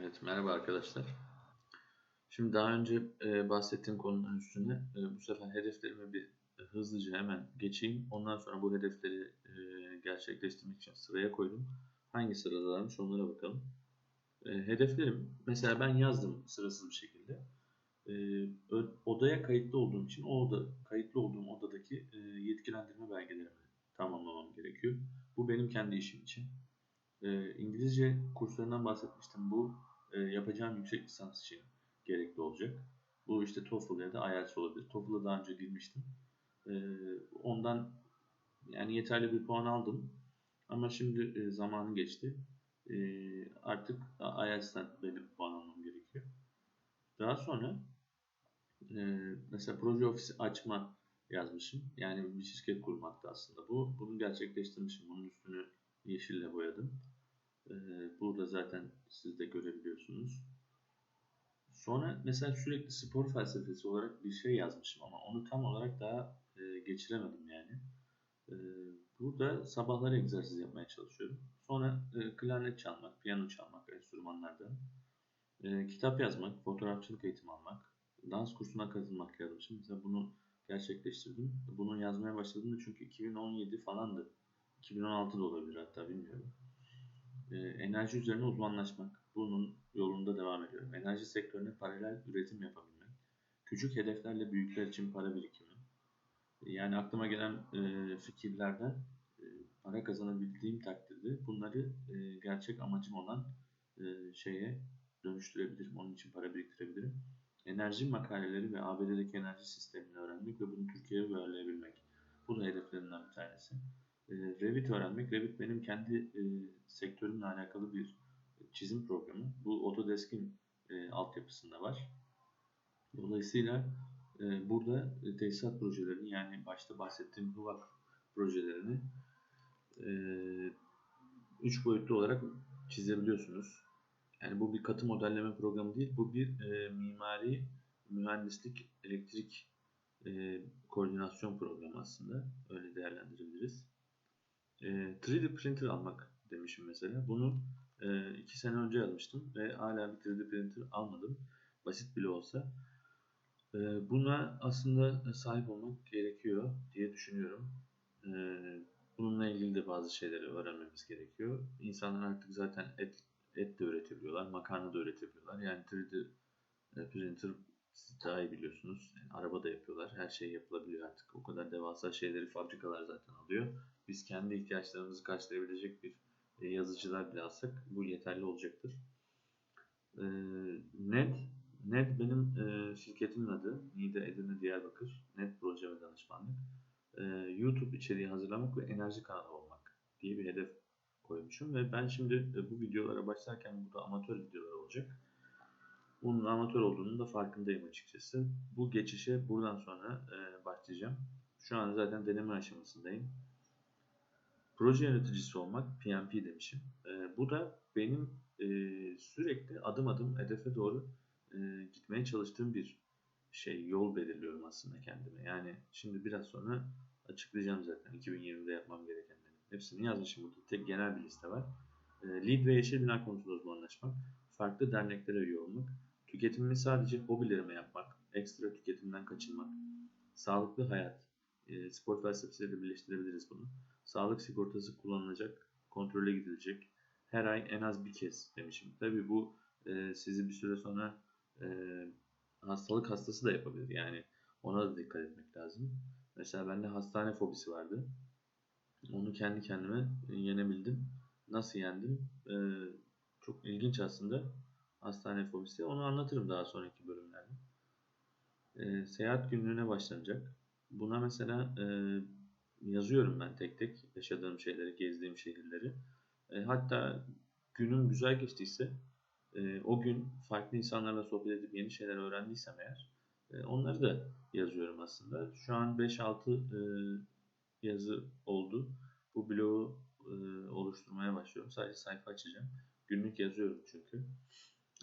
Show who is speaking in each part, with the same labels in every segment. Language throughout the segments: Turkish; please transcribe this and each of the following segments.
Speaker 1: Evet, merhaba arkadaşlar. Şimdi daha önce e, bahsettiğim konunun üstüne e, bu sefer hedeflerimi bir e, hızlıca hemen geçeyim. Ondan sonra bu hedefleri e, gerçekleştirmek için sıraya koydum. Hangi sıradalarmış onlara bakalım. E, hedeflerim, mesela ben yazdım sırasız bir şekilde. E, odaya kayıtlı olduğum için o oda, kayıtlı olduğum odadaki e, yetkilendirme belgelerimi tamamlamam gerekiyor. Bu benim kendi işim için. E, İngilizce kurslarından bahsetmiştim. Bu e, yapacağım yüksek lisans için gerekli olacak. Bu işte TOEFL ya da IELTS olabilir. TOEFL'a daha önce girmiştim. E, ondan yani yeterli bir puan aldım. Ama şimdi e, zamanı geçti. Artık IELTS'ten bir puan almam gerekiyor. Daha sonra mesela proje ofisi açma yazmışım. Yani bir şirket kurmakta aslında bu. Bunu gerçekleştirmişim. Bunun üstünü yeşille boyadım. Ee, burada zaten siz de görebiliyorsunuz. Sonra mesela sürekli spor felsefesi olarak bir şey yazmışım ama onu tam olarak daha e, geçiremedim yani. E, burada sabahları egzersiz yapmaya çalışıyorum. Sonra e, klarnet çalmak, piyano çalmak enstrümanlardan. E, kitap yazmak, fotoğrafçılık eğitimi almak, dans kursuna katılmak yazmışım. Mesela bunu gerçekleştirdim. Bunu yazmaya başladım da çünkü 2017 falandı. 2016 da olabilir hatta bilmiyorum. Ee, enerji üzerine uzmanlaşmak. Bunun yolunda devam ediyorum. Enerji sektörüne paralel üretim yapabilmek. Küçük hedeflerle büyükler için para birikimi. Yani aklıma gelen e, fikirlerden e, para kazanabildiğim takdirde bunları e, gerçek amacım olan e, şeye dönüştürebilirim. Onun için para biriktirebilirim. Enerji makaleleri ve ABD'deki enerji sistemini öğrenmek ve bunu Türkiye'ye uyarlayabilmek. Bu da hedeflerimden bir tanesi. E, Revit öğrenmek. Revit benim kendi e, sektörümle alakalı bir çizim programı. Bu Autodesk'in e, altyapısında var. Dolayısıyla e, burada e, tesisat projelerini yani başta bahsettiğim HUVAK projelerini e, üç boyutlu olarak çizebiliyorsunuz. Yani bu bir katı modelleme programı değil, bu bir e, mimari, mühendislik, elektrik e, koordinasyon programı aslında. Öyle değerlendirebiliriz. E, 3D printer almak demişim mesela. Bunu 2 sene önce yazmıştım ve hala bir 3D printer almadım. Basit bile olsa. E, buna aslında sahip olmak gerekiyor diye düşünüyorum. E, bununla ilgili de bazı şeyleri öğrenmemiz gerekiyor. İnsanlar artık zaten et, et de üretebiliyorlar, makarna da üretebiliyorlar. Yani 3D printer siz daha iyi biliyorsunuz. Yani araba da yapıyorlar. Her şey yapılabiliyor artık. O kadar devasa şeyleri fabrikalar zaten alıyor. Biz kendi ihtiyaçlarımızı karşılayabilecek bir e, yazıcılar bile alsak bu yeterli olacaktır. E, NED, NED benim e, şirketimin adı. Niğde Edirne Diyarbakır. NED proje ve danışmanlık. YouTube içeriği hazırlamak ve enerji kanalı olmak diye bir hedef koymuşum. Ve ben şimdi bu videolara başlarken burada amatör videolar olacak. Bunun amatör olduğunun da farkındayım açıkçası. Bu geçişe buradan sonra başlayacağım. Şu an zaten deneme aşamasındayım. Proje yöneticisi olmak PMP demişim. E, bu da benim e, sürekli adım adım hedefe doğru e, gitmeye çalıştığım bir şey, yol belirliyorum aslında kendime. Yani şimdi biraz sonra açıklayacağım zaten 2020'de yapmam gerekenleri. Hepsini yazmışım burada. Tek genel bir liste var. E, lead ve yeşil bina konusunda uzmanlaşmak, farklı derneklere üye olmak, tüketimimi sadece hobilerime yapmak, ekstra tüketimden kaçınmak, sağlıklı hayat, e, spor felsefesiyle birleştirebiliriz bunu sağlık sigortası kullanılacak, kontrole gidilecek. Her ay en az bir kez demişim. Tabii bu e, sizi bir süre sonra e, hastalık hastası da yapabilir. Yani ona da dikkat etmek lazım. Mesela bende hastane fobisi vardı. Onu kendi kendime yenebildim. Nasıl yendim? E, çok ilginç aslında hastane fobisi. Onu anlatırım daha sonraki bölümlerde. E, seyahat günlüğüne başlanacak. Buna mesela e, yazıyorum ben tek tek yaşadığım şeyleri, gezdiğim şehirleri. E, hatta günüm güzel geçtiyse e, o gün farklı insanlarla sohbet edip yeni şeyler öğrendiysem eğer e, onları da yazıyorum aslında. Şu an 5-6 e, yazı oldu. Bu blogu e, oluşturmaya başlıyorum. Sadece sayfa açacağım. Günlük yazıyorum çünkü.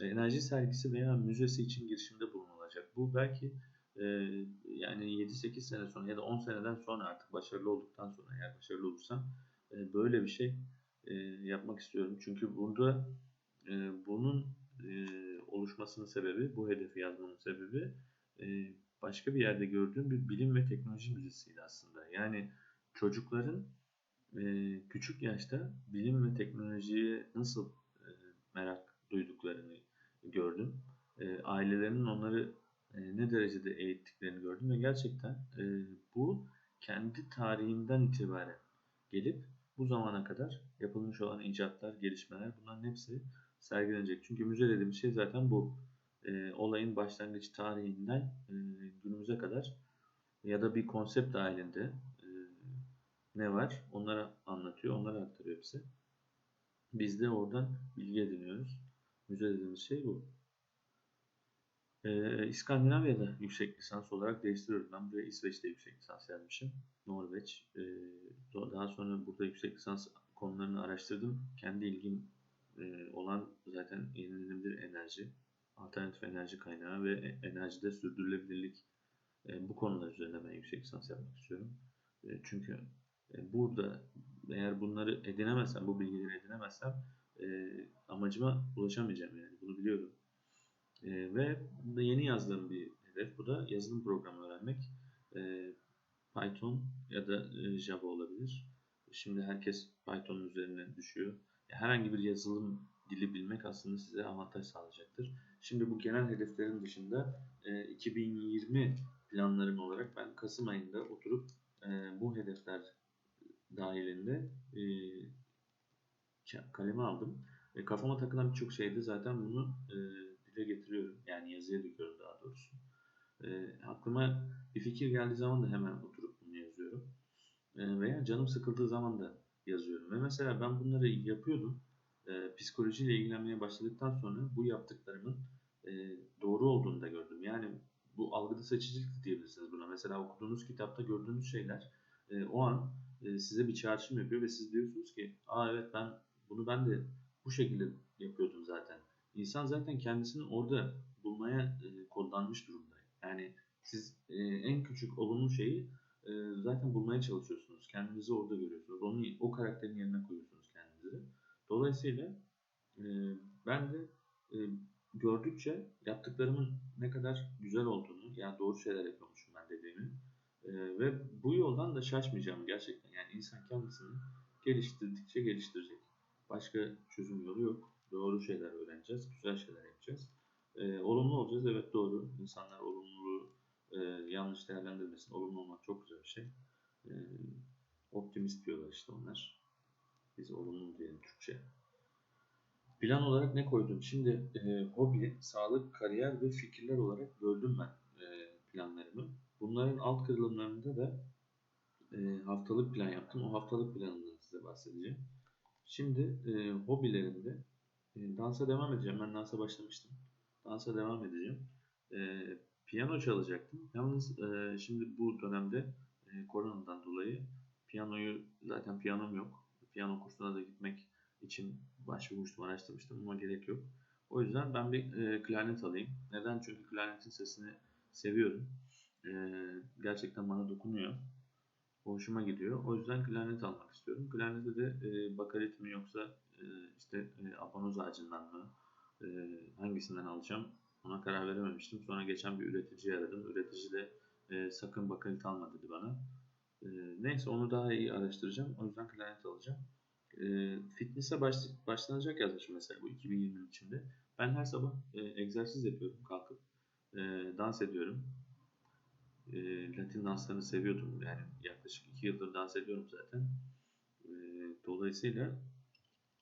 Speaker 1: E, enerji sergisi veya müzesi için girişimde bulunulacak. Bu belki yani 7-8 sene sonra ya da 10 seneden sonra artık başarılı olduktan sonra eğer başarılı olursam böyle bir şey yapmak istiyorum. Çünkü burada bunun yazmasının sebebi, bu hedefi yazmamın sebebi başka bir yerde gördüğüm bir bilim ve teknoloji müzesiydi aslında. Yani çocukların küçük yaşta bilim ve teknolojiye nasıl merak duyduklarını gördüm. Ailelerinin onları e, ne derecede eğittiklerini gördüm ve gerçekten e, bu kendi tarihinden itibaren gelip bu zamana kadar yapılmış olan icatlar, gelişmeler bunların hepsi sergilenecek. Çünkü müze dediğimiz şey zaten bu. E, olayın başlangıç tarihinden e, günümüze kadar ya da bir konsept dahilinde e, ne var onları anlatıyor, onları aktarıyor bize. Biz de oradan bilgi ediniyoruz. Müze dediğimiz şey bu. Ee, İskandinavya'da yüksek lisans olarak değiştiriyorum. Ben buraya İsveç'te yüksek lisans yazmışım. Norveç. Ee, daha sonra burada yüksek lisans konularını araştırdım. Kendi ilgim e, olan zaten yenilenebilir enerji, alternatif enerji kaynağı ve enerjide sürdürülebilirlik e, bu konular üzerine ben yüksek lisans yapmak istiyorum. E, çünkü e, burada eğer bunları edinemezsem, bu bilgileri edinemezsem e, amacıma ulaşamayacağım yani bunu biliyorum. E, ve yeni yazdığım bir hedef bu da yazılım programı öğrenmek. E, Python ya da e, Java olabilir. Şimdi herkes Python üzerine düşüyor. Herhangi bir yazılım dili bilmek aslında size avantaj sağlayacaktır. Şimdi bu genel hedeflerin dışında e, 2020 planlarım olarak ben Kasım ayında oturup e, bu hedefler dahilinde e, kaleme aldım. E, kafama takılan birçok şeydi zaten bunu e, dile getiriyorum. Yani yazıya döküyorum daha doğrusu. E, aklıma bir fikir geldiği zaman da hemen oturup bunu yazıyorum. E, veya canım sıkıldığı zaman da yazıyorum. Ve mesela ben bunları yapıyordum. E, psikolojiyle ilgilenmeye başladıktan sonra bu yaptıklarımın e, doğru olduğunu da gördüm. Yani bu algıda seçicilik diyebilirsiniz buna. Mesela okuduğunuz kitapta gördüğünüz şeyler e, o an e, size bir çağrışım yapıyor ve siz diyorsunuz ki aa evet ben bunu ben de bu şekilde yapıyordum zaten. İnsan zaten kendisini orada bulmaya e, kodlanmış durumda. Yani siz e, en küçük olumlu şeyi e, zaten bulmaya çalışıyorsunuz. Kendinizi orada görüyorsunuz. Onu o karakterin yerine koyuyorsunuz kendinizi. Dolayısıyla e, ben de e, gördükçe yaptıklarımın ne kadar güzel olduğunu, yani doğru şeyler yapıyormuşum ben dediğimi e, ve bu yoldan da şaşmayacağım gerçekten. Yani insan kendisini geliştirdikçe geliştirecek. Başka çözüm yolu yok. Doğru şeyler öğreneceğiz, güzel şeyler yapacağız. E, olumlu olacağız, evet doğru. İnsanlar olumluluğu e, yanlış değerlendirmesin. Olumlu olmak çok güzel bir şey. E, optimist diyorlar işte onlar. Biz olumlu diyelim Türkçe. Plan olarak ne koydum? Şimdi e, hobi, sağlık, kariyer ve fikirler olarak böldüm ben e, planlarımı. Bunların alt kırılımlarında da e, haftalık plan yaptım. O haftalık planından size bahsedeceğim. Şimdi e, hobilerimde e, dansa devam edeceğim. Ben dansa başlamıştım. Dansa devam edeceğim. E, piyano çalacaktım. Yalnız e, şimdi bu dönemde e, koronadan dolayı piyanoyu zaten piyanom yok. Piyano kursuna da gitmek için başvurmuştum, araştırmıştım ama gerek yok. O yüzden ben bir e, klarnet alayım. Neden? Çünkü klarnetin sesini seviyorum. E, gerçekten bana dokunuyor. Hoşuma gidiyor. O yüzden klarnet almak istiyorum. Klarnette de e, bakarit mi yoksa işte e, apanoz ağacından mı e, hangisinden alacağım ona karar verememiştim. Sonra geçen bir üreticiyi aradım. Üretici de e, sakın bakarit alma dedi bana. E, neyse onu daha iyi araştıracağım. O yüzden klarnet alacağım e, fitness'e baş, başlanacak yazmışım mesela bu 2020'nin içinde. Ben her sabah e, egzersiz yapıyorum kalkıp. E, dans ediyorum. E, Latin danslarını seviyordum. Yani yaklaşık 2 yıldır dans ediyorum zaten. E, dolayısıyla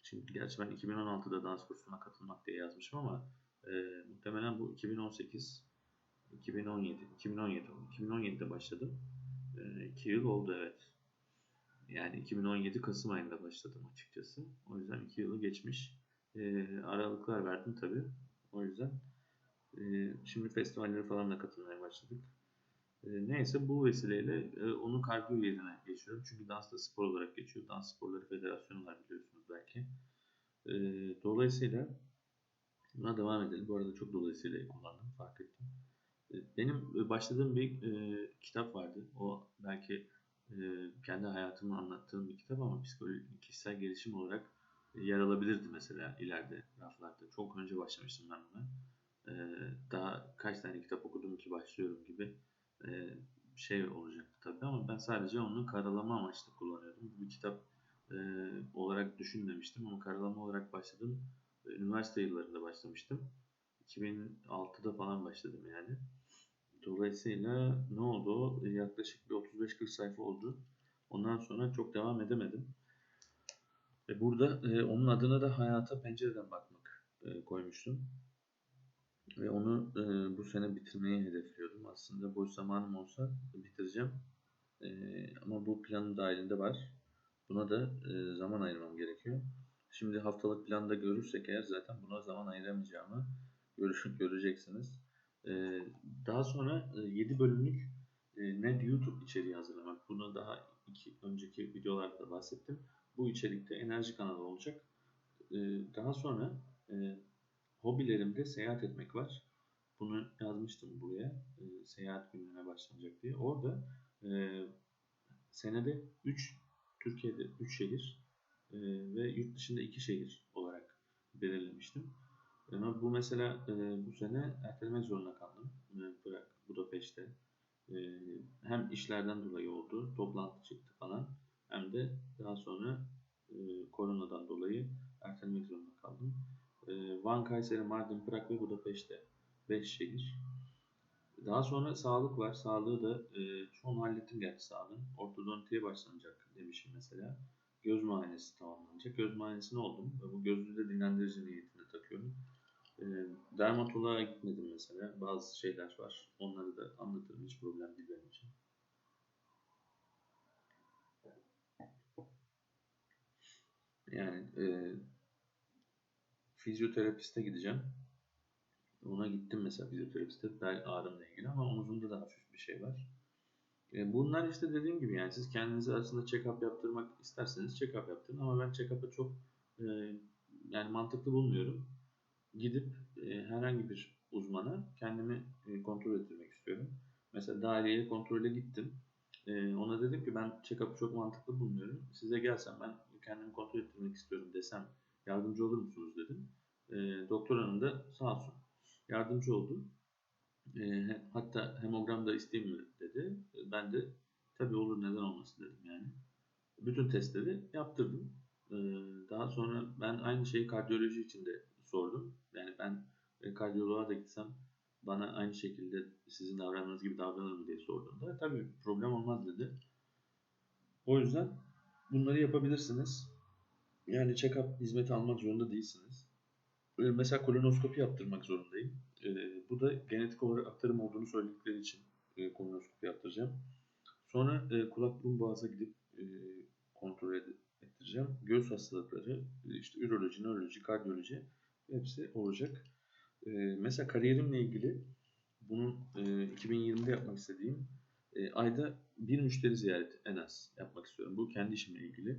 Speaker 1: şimdi gerçi ben 2016'da dans kursuna katılmak diye yazmışım ama e, muhtemelen bu 2018 2017 2017 2017'de başladım. 2 e, yıl oldu evet. Yani 2017 Kasım ayında başladım açıkçası. O yüzden 2 yılı geçmiş. E, aralıklar verdim tabii. O yüzden e, şimdi festivallere falan da katılmaya başladık. E, neyse bu vesileyle e, onu kardiyo yerine geçiyorum. Çünkü dans da spor olarak geçiyor. Dans Sporları Federasyonu var biliyorsunuz belki. E, dolayısıyla buna devam edelim. Bu arada çok dolayısıyla kullandım fark ettim. E, benim başladığım bir e, kitap vardı. O belki e, kendi hayatımı anlattığım bir kitap ama psikolojik, kişisel gelişim olarak yer alabilirdi mesela ileride raflarda. Çok önce başlamıştım ben buna. e, daha kaç tane kitap okudum ki başlıyorum gibi e, şey olacaktı tabii ama ben sadece onu karalama amaçlı kullanıyordum. Bir kitap e, olarak düşünmemiştim ama karalama olarak başladım. Üniversite yıllarında başlamıştım. 2006'da falan başladım yani. Dolayısıyla ne oldu? Yaklaşık bir 35-40 sayfa oldu. Ondan sonra çok devam edemedim. Ve burada e, onun adına da hayata pencereden bakmak e, koymuştum. Ve onu e, bu sene bitirmeyi hedefliyordum. Aslında boş zamanım olsa bitireceğim. E, ama bu planın dahilinde var. Buna da e, zaman ayırmam gerekiyor. Şimdi haftalık planda görürsek eğer zaten buna zaman ayıramayacağımı görüşüp göreceksiniz. E, daha sonra e, 7 bölümlük e, net YouTube içeriği hazırlamak. Bunu daha iki önceki videolarda bahsettim. Bu içerikte enerji kanalı olacak. E, daha sonra e, hobilerimde seyahat etmek var. Bunu yazmıştım buraya. E, seyahat gününe başlanacak diye. Orada e, senede 3 Türkiye'de 3 şehir e, ve yurt dışında 2 şehir olarak belirlemiştim. Ama bu mesela e, bu sene ertelemek zorunda kaldım. E, bırak Budapeşte. E, hem işlerden dolayı oldu, toplantı çıktı falan. Hem de daha sonra e, koronadan dolayı ertelemek zorunda kaldım. E, Van, Kayseri, Mardin, Prag ve Budapeşte. 5 şehir. Daha sonra sağlık var. Sağlığı da e, çoğunu hallettim gerçi sağlığın. Ortodontiye başlanacak demişim mesela. Göz muayenesi tamamlanacak. Göz muayenesine oldum. Ve bu gözlüğü de dinlendirici niyetinde takıyorum. E, dermatoloğa gitmedim mesela. Bazı şeyler var. Onları da anlatırım. Hiç problem değil benim için. Yani e, fizyoterapiste gideceğim. Ona gittim mesela fizyoterapiste bel ağrımla ilgili ama omuzumda da hafif bir şey var. E, bunlar işte dediğim gibi yani siz kendinize aslında check-up yaptırmak isterseniz check-up yaptırın ama ben check-up'ı çok e, yani mantıklı bulmuyorum. Gidip e, herhangi bir uzmana kendimi kontrol ettirmek istiyorum. Mesela dahiliye kontrole gittim. Ona dedim ki ben check-up'ı çok mantıklı bulmuyorum. Size gelsem ben kendimi kontrol ettirmek istiyorum desem yardımcı olur musunuz dedim. E, doktor hanım da sağ olsun yardımcı oldu. E, hatta hemogram da isteyeyim mi dedi. Ben de tabii olur neden olmasın dedim yani. Bütün testleri yaptırdım. E, daha sonra ben aynı şeyi kardiyoloji için de sordum. Yani ben e, kardiyoloğa da gitsem bana aynı şekilde sizin davranmanız gibi davranır mı diye sorduğumda tabii problem olmaz dedi. O yüzden bunları yapabilirsiniz. Yani check-up hizmeti almak zorunda değilsiniz. Ee, mesela kolonoskopi yaptırmak zorundayım. E, bu da genetik olarak aktarım olduğunu söyledikleri için e, kolonoskopi yaptıracağım. Sonra e, kulak burun boğaza gidip e, kontrol ettireceğim. Göğüs hastalıkları, işte üroloji, nöroloji, kardiyoloji hepsi olacak. E, mesela kariyerimle ilgili bunun e, 2020'de yapmak istediğim ayda bir müşteri ziyareti en az yapmak istiyorum. Bu kendi işimle ilgili.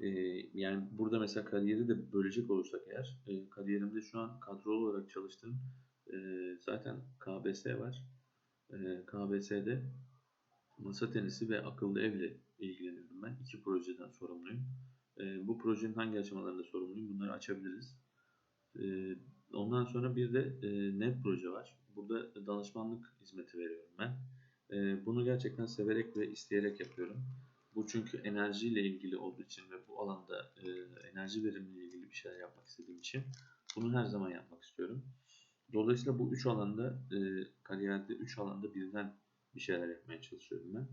Speaker 1: E, yani burada mesela kariyeri de bölecek olursak eğer e, kariyerimde şu an kadrolu olarak çalıştığım e, zaten KBS var. E, KBS'de masa tenisi ve akıllı evle ilgileniyorum ben. İki projeden sorumluyum. E, bu projenin hangi aşamalarında sorumluyum bunları açabiliriz. E, ondan sonra bir de e, net proje var. Burada danışmanlık hizmeti veriyorum ben. E, bunu gerçekten severek ve isteyerek yapıyorum. Bu çünkü enerjiyle ilgili olduğu için ve bu alanda e, enerji verimliyle ilgili bir şeyler yapmak istediğim için bunu her zaman yapmak istiyorum. Dolayısıyla bu üç alanda e, kariyerde üç alanda birden bir şeyler yapmaya çalışıyorum ben.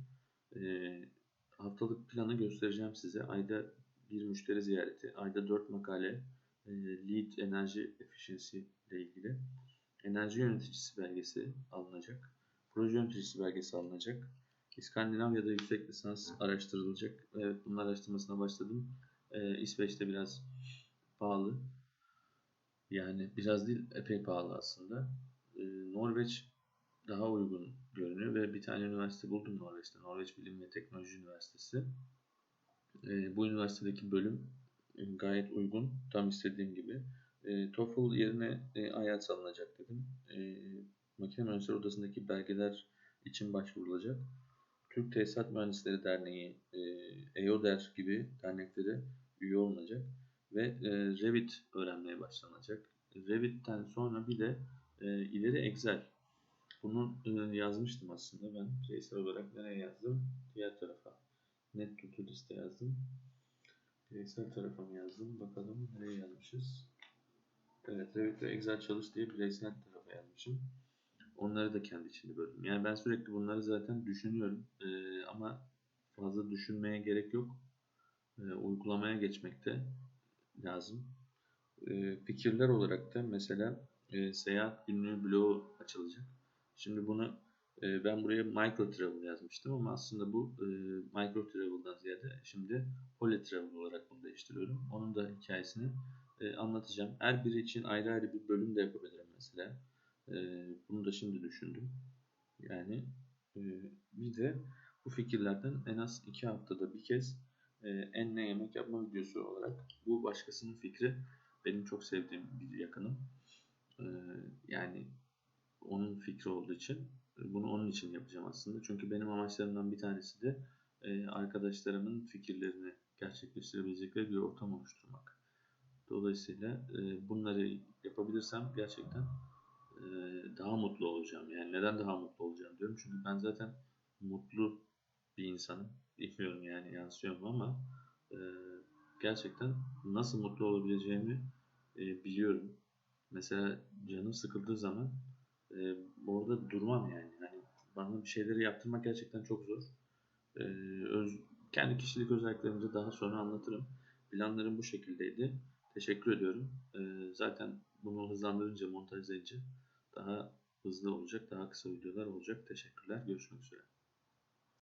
Speaker 1: E, haftalık planı göstereceğim size. Ayda bir müşteri ziyareti, ayda dört makale, e, lead enerji efficiency ile ilgili enerji yöneticisi belgesi alınacak. Proje yöneticisi belgesi alınacak İskandinavya'da yüksek lisans araştırılacak. Evet bunun araştırmasına başladım. Ee, İsveç'te biraz pahalı. Yani biraz değil epey pahalı aslında. Ee, Norveç daha uygun görünüyor ve bir tane üniversite buldum Norveç'te. Norveç Bilim ve Teknoloji Üniversitesi. Ee, bu üniversitedeki bölüm e, gayet uygun. Tam istediğim gibi. E, TOEFL yerine IELTS alınacak dedim. E, Makine Mühendisleri Odası'ndaki belgeler için başvurulacak. Türk Tesisat Mühendisleri Derneği, e, EODER gibi derneklere üye olunacak ve e, Revit öğrenmeye başlanacak. Revit'ten sonra bir de E, ileri Excel. Bunu e, yazmıştım aslında ben bireysel olarak. Nereye yazdım? Diğer tarafa. Net to liste yazdım. Bireysel tarafa mı yazdım? Bakalım nereye yazmışız? Evet, Revit ve Excel çalış diye bireysel tarafa yazmışım. Onları da kendi içinde böldüm. Yani ben sürekli bunları zaten düşünüyorum. Ee, ama fazla düşünmeye gerek yok. Ee, uygulamaya geçmekte lazım. Ee, fikirler olarak da mesela e, seyahat günlüğü bloğu açılacak. Şimdi bunu e, ben buraya micro travel yazmıştım ama aslında bu e, micro travel'dan ziyade şimdi poly travel olarak bunu değiştiriyorum. Onun da hikayesini e, anlatacağım. Her biri için ayrı ayrı bir bölüm de yapabilirim mesela. E, bunu da şimdi düşündüm. Yani e, bir de bu fikirlerden en az iki haftada bir kez e, en ne yemek yapma videosu olarak bu başkasının fikri benim çok sevdiğim bir yakınım. E, yani onun fikri olduğu için bunu onun için yapacağım aslında. Çünkü benim amaçlarımdan bir tanesi de e, arkadaşlarımın fikirlerini gerçekleştirebilecekleri bir ortam oluşturmak. Dolayısıyla e, bunları yapabilirsem gerçekten daha mutlu olacağım. Yani neden daha mutlu olacağım diyorum. Çünkü ben zaten mutlu bir insanım. Bilmiyorum yani yansıyor mu ama e, gerçekten nasıl mutlu olabileceğimi e, biliyorum. Mesela canım sıkıldığı zaman e, orada durmam yani. yani. Bana bir şeyleri yaptırmak gerçekten çok zor. E, öz, kendi kişilik özelliklerimizi daha sonra anlatırım. Planlarım bu şekildeydi. Teşekkür ediyorum. E, zaten bunu hızlandırınca, montaj edince daha hızlı olacak, daha kısa videolar olacak. Teşekkürler. Görüşmek üzere.